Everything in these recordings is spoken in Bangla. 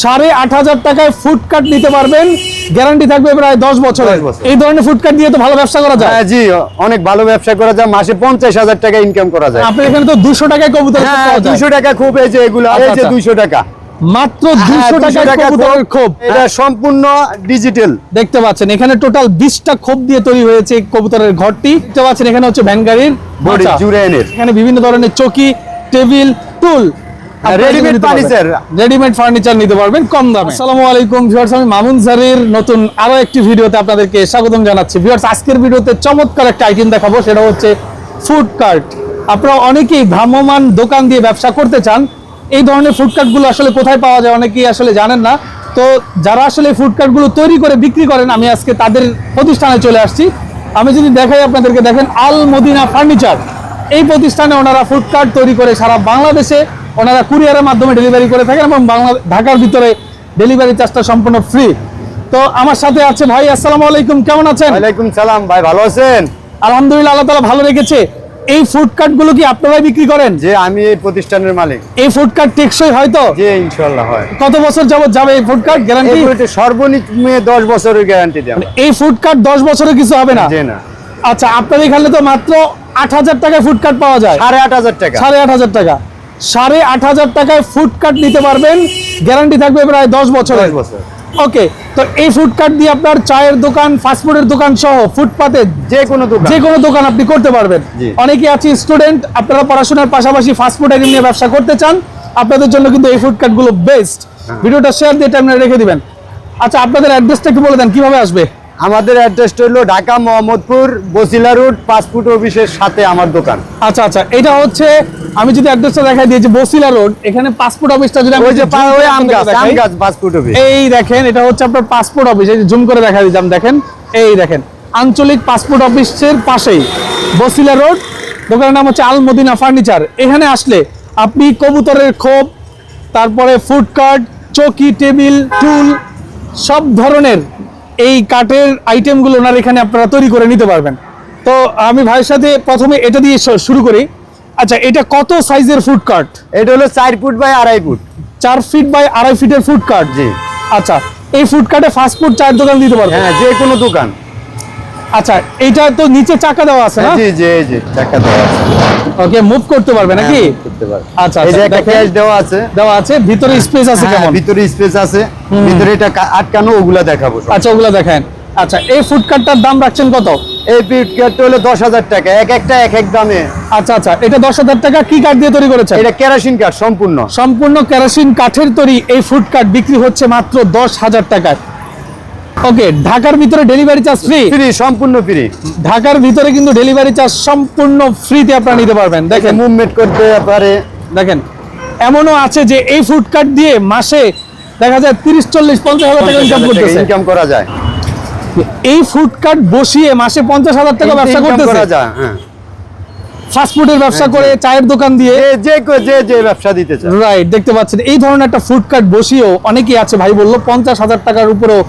সাড়ে আট হাজার টাকায় ফুড কার্ট নিতে পারবেন। গ্যারান্টি থাকবে প্রায় দশ বছরের। 10 বছর। এই ধরনের ফুড কার্ট দিয়ে তো ভালো ব্যবসা করা যায়। হ্যাঁ জি অনেক ভালো ব্যবসা করা যায়। মাসে পঞ্চাশ হাজার টাকা ইনকাম করা যায়। আপনার এখানে তো দুশো টাকায় কবুতর হ্যাঁ। দুশো টাকা খুব এই যে এগুলো আচ্ছা, এই যে আচ্ছা। দুইশো টাকা। মাত্র হ্যাঁ, দুশো 200 টাকায় কবুতরের খোপ। এটা সম্পূর্ণ ডিজিটাল দেখতে পাচ্ছেন এখানে টোটাল বিশটা খোপ দিয়ে তৈরি হয়েছে কবুতরের ঘরটি। দেখতে পাচ্ছেন এখানে হচ্ছে ভ্যান গাড়ির এনের। এখানে বিভিন্ন ধরনের চকি টেবিল টুল readymade furniture। রেডিমেড ফার্নিচার নিতে পারবেন কম দামে। আসসালামু আলাইকুম ভিউয়ার্স আমি মামুন জারির নতুন আরও একটি ভিডিওতে আপনাদেরকে স্বাগতম জানাচ্ছি। ভিউয়ার্স আজকের ভিডিওতে চমৎকার একটা আইটেম দেখাবো সেটা হচ্ছে ফুড কার্ট আপনারা অনেকেই ভ্রাম্যমান দোকান দিয়ে ব্যবসা করতে চান এই ধরনের ফুড কার্টগুলো আসলে কোথায় পাওয়া যায় অনেকেই আসলে জানেন না। তো যারা আসলে ফুড কার্টগুলো তৈরি করে বিক্রি করেন আমি আজকে তাদের প্রতিষ্ঠানে চলে আসছি। আমি যদি দেখাই আপনাদেরকে দেখেন আল মদিনা ফার্নিচার। এই প্রতিষ্ঠানে ওনারা ফুড কার্ট তৈরি করে সারা বাংলাদেশে ওনারা কুরিয়ারের মাধ্যমে ডেলিভারি করে থাকেন এবং বাংলা ঢাকার ভিতরে ডেলিভারি চার্জটা সম্পূর্ণ ফ্রি তো আমার সাথে আছে ভাই আসসালামু আলাইকুম কেমন আছেন? ওয়ালাইকুম সালাম ভাই ভালো আছেন? আলহামদুলিল্লাহ আল্লাহ তালা ভালো রেখেছে। এই ফুড কার্টগুলো কি আপনারাই বিক্রি করেন? যে আমি এই প্রতিষ্ঠানের মালিক। এই ফুড কার্ট টেকসই হয়তো যে ইনশাল্লাহ হয়। কত বছর যাবত যাবে এই ফুড কার্ট গ্যারান্টি এগুলোতে সর্বনিম্ন দশ বছরের গ্যারান্টি দেন এই ফুড কার্ট দশ বছরে কিছু হবে না? যে না। আচ্ছা আপনার এখানে তো মাত্র আট হাজার টাকায় ফুড কার্ট পাওয়া যায়। সাড়ে আট হাজার টাকা। সাড়ে আট হাজার টাকা। সাড়ে আট হাজার টাকায় ফুড কার্ট নিতে পারবেন। গ্যারান্টি থাকবে প্রায় দশ বছরের। বছর। ওকে তো এই ফুড কার্ট দিয়ে আপনার চায়ের দোকান ফাস্টফুডের দোকান সহ ফুটপাতে যে কোনো দোকান। যে কোনো দোকান আপনি করতে পারবেন। অনেকে আছে স্টুডেন্ট আপনারা পড়াশোনার পাশাপাশি ফাস্টফুড আইটেম নিয়ে ব্যবসা করতে চান আপনাদের জন্য কিন্তু এই ফুড কার্টগুলো বেস্ট। ভিডিওটা শেয়ার দিয়ে টাইমে রেখে দিবেন। আচ্ছা আপনাদের অ্যাড্রেসটা কি বলে দেন কীভাবে আসবে? আমাদের অ্যাড্রেসটা হলো ঢাকা মোহাম্মদপুর বসিলা রোড পাসপোর্ট অফিসের সাথে আমার দোকান। আচ্ছা আচ্ছা এটা হচ্ছে আমি যদি অ্যাড্রেসটা দেখাই দিয়েছি বসিলা রোড এখানে পাসপোর্ট অফিসটা যদি ওই যে ওই আম গাছ আম গাছ পাসপোর্ট অফিস এই দেখেন এটা হচ্ছে আপনার পাসপোর্ট অফিস এই জুম করে দেখা দিলাম দেখেন। এই দেখেন আঞ্চলিক পাসপোর্ট অফিসের পাশেই বসিলা রোড দোকানের নাম হচ্ছে আল মদিনা ফার্নিচার এখানে আসলে আপনি কবুতরের খোপ তারপরে ফুড কার্ট চৌকি টেবিল টুল সব ধরনের এই কাঠের আইটেমগুলো ওনার এখানে আপনারা তৈরি করে নিতে পারবেন। তো আমি ভাইয়ের সাথে প্রথমে এটা দিয়ে শুরু করি। আচ্ছা এটা কত সাইজের ফুড কার্ট এটা হলো চার ফুট বাই আড়াই ফুট চার ফিট বাই আড়াই ফিটের ফুড কার্ট জি। আচ্ছা এই ফুড কার্টে ফাস্ট ফুড চায়ের দোকান দিতে পারবে? হ্যাঁ যে কোনো দোকান। আচ্ছা এইটা তো নিচে চাকা দেওয়া আছে না? জি জি এই যে টাকা দেওয়া আছে। ওকে মুভ করতে পারবে নাকি? হ্যাঁ, করতে পারবে। আচ্ছা, এই যে আচ্ছা, একটা। ক্যাশ দেওয়া আছে। দেওয়া আছে ভিতরে স্পেস আছে হ্যাঁ, কেমন? ভিতরে স্পেস আছে। ভিতরে এটা আটকানো ওগুলা দেখাবো আচ্ছা ওগুলা দেখেন। আচ্ছা এই ফুড কার্টটার দাম রাখছেন কত? এই পিট কার্ডটা হলো দশ হাজার টাকা এক একটা এক এক দামে। আচ্ছা আচ্ছা এটা দশ হাজার টাকা কি কাঠ দিয়ে তৈরি করেছেন? এটা কেরাসিন কার্ড সম্পূর্ণ। সম্পূর্ণ কেরোসিন কাঠের তৈরি এই ফুড কার্ট বিক্রি হচ্ছে মাত্র দশ হাজার টাকায়। ওকে ঢাকার ভিতরে ডেলিভারি চার্জ ফ্রি ফ্রি সম্পূর্ণ ফ্রি ঢাকার ভিতরে কিন্তু ডেলিভারি চার্জ সম্পূর্ণ ফ্রিতে আপনারা নিতে পারবেন। দেখেন দেখেন। মুভমেন্ট করতে পারে। দেখেন এমনও আছে যে এই ফুড কার্ট দিয়ে মাসে দেখা যায় তিরিশ চল্লিশ পঞ্চাশ হাজার টাকা ইনকাম করতেছে। ইনকাম করা যায়। এই ফুড কার্ট বসিয়ে মাসে পঞ্চাশ হাজার টাকা ব্যবসা করতে হ্যাঁ। ফাস্টফুডের ব্যবসা হ্যাঁ, করে চায়ের দোকান দিয়ে। যে যে যে যে ব্যবসা দিতে চায়। রাইট দেখতে পাচ্ছেন এই ধরনের একটা ফুড কার্ট বসিয়েও অনেকেই আছে ভাই বলল পঞ্চাশ হাজার টাকার উপরেও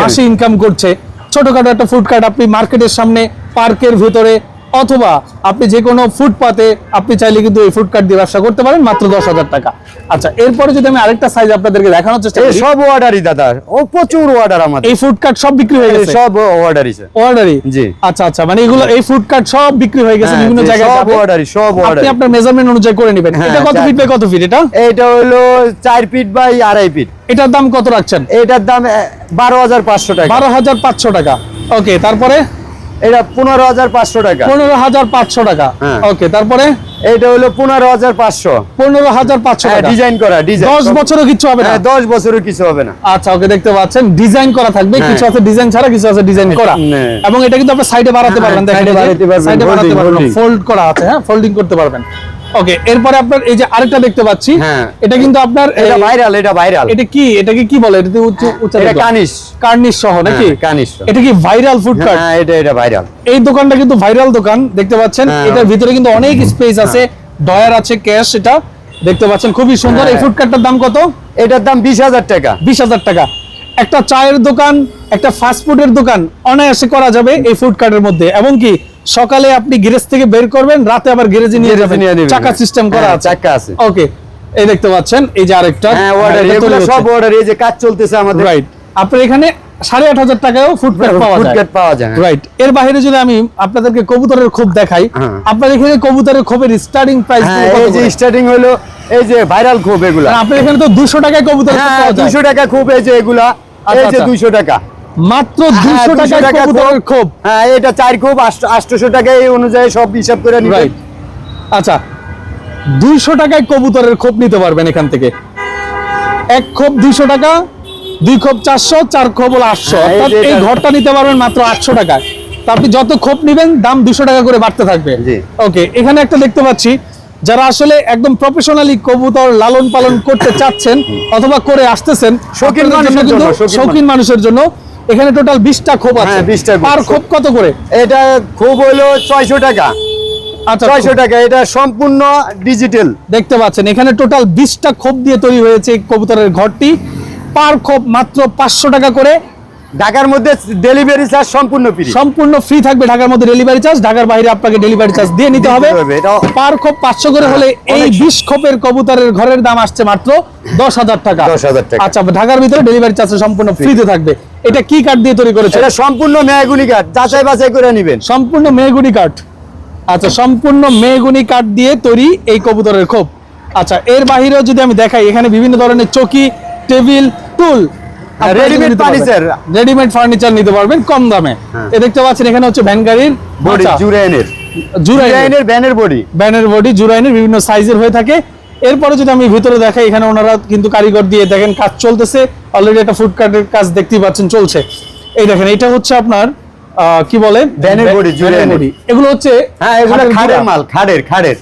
মাসে ইনকাম করছে। ছোটখাটো একটা ফুড কার্ট আপনি মার্কেটের সামনে পার্কের ভিতরে অথবা আপনি যে কোনো ফুটপাতে আপনি চাইলে কিন্তু এই ফুড কার্ট দিয়ে ব্যবসা করতে পারেন মাত্র দশ হাজার টাকা। আচ্ছা এরপরে যদি আমি আরেকটা সাইজ আপনাদেরকে দেখানোর চেষ্টা করি। সব অর্ডারই দাদা ও প্রচুর অর্ডার আমাদের। এই ফুড কার্ট সব বিক্রি হয়ে গেছে? সব অর্ডারই অর্ডারই জি। আচ্ছা আচ্ছা মানে এগুলো এই ফুড কার্ট সব বিক্রি হয়ে গেছে হ্যাঁ, বিভিন্ন জায়গায় সব অর্ডারই সব অর্ডার আপনি আপনার মেজারমেন্ট অনুযায়ী করে নেবেন। হ্যাঁ, এটা কত ফিট বাই কত ফিট এটা? এইটা হলো চার ফিট বাই আড়াই ফিট এটার দাম কত রাখছেন? এটার দাম বারো হাজার পাঁচশো টাকা। বারো হাজার পাঁচশো টাকা। ওকে তারপরে? এটা পনেরো হাজার পাঁচশো টাকা। পনেরো হাজার পাঁচশো টাকা। হ্যাঁ। ওকে তারপরে? এটা হলো পনেরো হাজার পাঁচশো। পনেরো হাজার পাঁচশো ডিজাইন করা ডিজাইন দশ বছরও কিছু হবে না? দশ বছরও কিছু হবে না। আচ্ছা ওকে দেখতে পাচ্ছেন। ডিজাইন করা থাকবে হ্যাঁ। কিছু আছে ডিজাইন ছাড়া কিছু আছে ডিজাইন করা। হ্যাঁ। এবং এটা কিন্তু আপনি সাইডে হ্যাঁ, বাড়াতে পারবেন, সাইডে বাড়াতে পারবেন ফোল্ড করা আছে হ্যাঁ ফোল্ডিং করতে পারবেন। ওকে এরপরে আপনার এই যে আরেকটা দেখতে পাচ্ছি হ্যাঁ। এটা কিন্তু আপনার এটা ভাইরাল এটা ভাইরাল এটা কি? এটাকে কি বলে? এটাতে উচ্চ উচ্চ এটা কানিশ কার্নিশ সহ নাকি? হ্যাঁ, কার্নিশ সহ। এটা কি ভাইরাল ফুড কার্ট হ্যাঁ এটা এটা ভাইরাল এই দোকানটা কিন্তু ভাইরাল দোকান দেখতে পাচ্ছেন? হ্যাঁ। এটার ভিতরে কিন্তু অনেক স্পেস আছে ডয়ার আছে ক্যাশ এটা দেখতে পাচ্ছেন? খুবই সুন্দর। এই। ফুড কার্টটার দাম কত? এটার দাম বিশ হাজার টাকা। বিশ হাজার টাকা। একটা চায়ের দোকান একটা ফাস্ট ফুডের দোকান অনায়াসে করা যাবে এই ফুড কার্টের মধ্যে। এবং কি সকালে আপনি গ্যারেজ থেকে বের করবেন রাতে আবার গ্যারেজে নিয়ে যাবেন। চাকা সিস্টেম করা হ্যাঁ, আছে। চাকা আছে। ওকে এই দেখতে পাচ্ছেন এই যে আরেকটা। হ্যাঁ অর্ডার এগুলো সব অর্ডার এই যে কাজ চলতেছে আমাদের। রাইট আপনার এখানে সাড়ে আট হাজার টাকায়ও ফুড কার্ট পাওয়া ফুড যায়। পাওয়া যায়। রাইট এর বাইরে যদি আমি আপনাদেরকে কবুতরের খোপ দেখাই হ্যাঁ। আপনার এখানে কবুতরের খোপের স্টার্টিং প্রাইস এই যে স্টার্টিং হলো এই যে ভাইরাল খুব এগুলা। আপনার এখানে তো দুশো টাকায় কবুতর হ্যাঁ পাওয়া যায়। দুশো টাকা খুব এই যে এগুলা। এই যে। দুইশো টাকা। মাত্র 200 টাকা কবুতরের খোপ। হ্যাঁ এটা চার খুব আটশোশো টাকা এই অনুযায়ী সব হিসাব করে নিবেন আচ্ছা দুইশো টাকায় কবুতরের খোপ নিতে পারবেন এখান থেকে। এক খোপ দুইশো টাকা দুই খোপ চারশো চার খোপ হলো আটশো। হ্যাঁ, এই অর্থাৎ এই ঘরটা নিতে পারবেন মাত্র আটশো টাকায়। তো আপনি যত খোপ নিবেন দাম দুশো টাকা করে বাড়তে থাকবে। ওকে এখানে একটা দেখতে পাচ্ছি যারা আসলে একদম প্রফেশনালি কবুতর লালন পালন করতে চাচ্ছেন অথবা করে আসতেছেন শৌখিন মানুষের জন্য, শৌখিন শৌখিন মানুষের জন্য এখানে টোটাল বিশটা খোপ আছে। হ্যাঁ, 20টা খোপ। পার খোপ কত করে? এটা খুব হলো ছয়শো টাকা। আচ্ছা ছয়শো টাকা এটা সম্পূর্ণ ডিজিটাল দেখতে পাচ্ছেন এখানে টোটাল বিশটা খোপ দিয়ে তৈরি হয়েছে কবুতরের ঘরটি। পার খোপ মাত্র পাঁচশো টাকা করে। ঢাকার মধ্যে ডেলিভারি চার্জ সম্পূর্ণ ফ্রি সম্পূর্ণ ফ্রি থাকবে ঢাকার মধ্যে ডেলিভারি চার্জ ঢাকার বাইরে আপনাকে ডেলিভারি চার্জ দিয়ে নিতে হবে। পার খোপ পাঁচশো করে হলে এই অনেক- বিশ খোপের কবুতরের ঘরের দাম আসছে মাত্র দশ হাজার টাকা। 10,000 টাকা। আচ্ছা ঢাকার ভিতরে ডেলিভারি চার্জ সম্পূর্ণ ফ্রিতে থাকবে। এটা কি কার্ড দিয়ে তৈরি করেছে এটা সম্পূর্ণ মেয়াগুনি কাঠ যাচাই বাছাই করে নিবেন। সম্পূর্ণ মেহগুনি কাঠ আচ্ছা সম্পূর্ণ মেহগুনি কাঠ দিয়ে তৈরি এই কবুতরের খোপ। আচ্ছা এর বাহিরেও যদি আমি দেখাই এখানে বিভিন্ন ধরনের চকি টেবিল টুল ready-made furniture। রেডিমেড ফার্নিচার নিতে পারবেন কম দামে। হ্যাঁ। এ দেখতে পাচ্ছেন এখানে হচ্ছে ভ্যান গাড়ির বডি জুরাইনের। জুরাইনের। জুরাইনের বডি। বডি জুরাইনের বিভিন্ন সাইজের হয়ে থাকে। এরপরে যদি আমি ভিতরে দেখাই এখানে ওনারা কিন্তু কারিগর দিয়ে দেখেন কাজ চলতেছে। অলরেডি একটা ফুড কার্টের কাজ দেখতেই পাচ্ছেন চলছে। এই দেখেন এটা হচ্ছে আপনার আহ, কি বলে? ব্যানের বডি, জুরাইনের। বডি। এগুলো হচ্ছে হ্যাঁ এগুলো খাটের খাড়ের গুঁড়া। মাল খাড়ের খাড়ের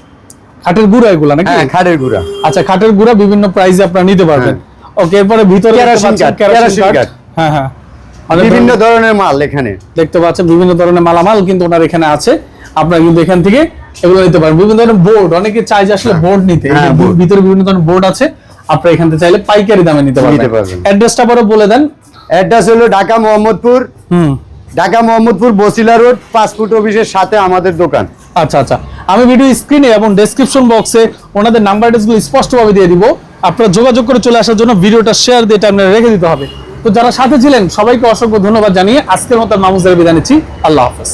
খাটের গুঁড়া এগুলো নাকি? হ্যাঁ খাড়ের গুড়া। আচ্ছা খাটের গুঁড়া বিভিন্ন প্রাইসে আপনারা নিতে পারবেন। ওকে এরপরে ভিতরে কেরোসিন কাঠ। হ্যাঁ হ্যাঁ। বিভিন্ন ধরনের- মাল এখানে। দেখতে পাচ্ছেন বিভিন্ন ধরনের মালামাল কিন্তু ওনার এখানে আছে। আপনারা কিন্তু এখান থেকে এগুলো নিতে পারেন। বিভিন্ন ধরনের বোর্ড অনেকে চাই যে আসলে বোর্ড নিতে। এই যে হ্যাঁ। ভিতরে বিভিন্ন ধরনের বোর্ড আছে। আপনারা এখান থেকে চাইলে পাইকারি দামে নিতে নিতে পারবেন। অ্যাড্রেসটা পরে বলে দেন। অ্যাড্রেস হলো ঢাকা মোহাম্মদপুর। হুম। ঢাকা মোহাম্মদপুর বসিলা রোড পাসপোর্ট অফিসের সাথে আমাদের দোকান। আচ্ছা আচ্ছা। আমি ভিডিও স্ক্রিনে এবং ডেসক্রিপশন বক্সে ওনাদের নাম্বারগুলো স্পষ্টভাবে দিয়ে দিব। আপনারা যোগাযোগ করে চলে আসার জন্য ভিডিওটা শেয়ার দিয়ে আপনারা রেখে দিতে হবে। তো যারা সাথে ছিলেন, সবাইকে অসংখ্য ধন্যবাদ জানিয়ে আজকের মতো মামুজের বিদায় নিচ্ছি। আল্লাহ হাফেজ।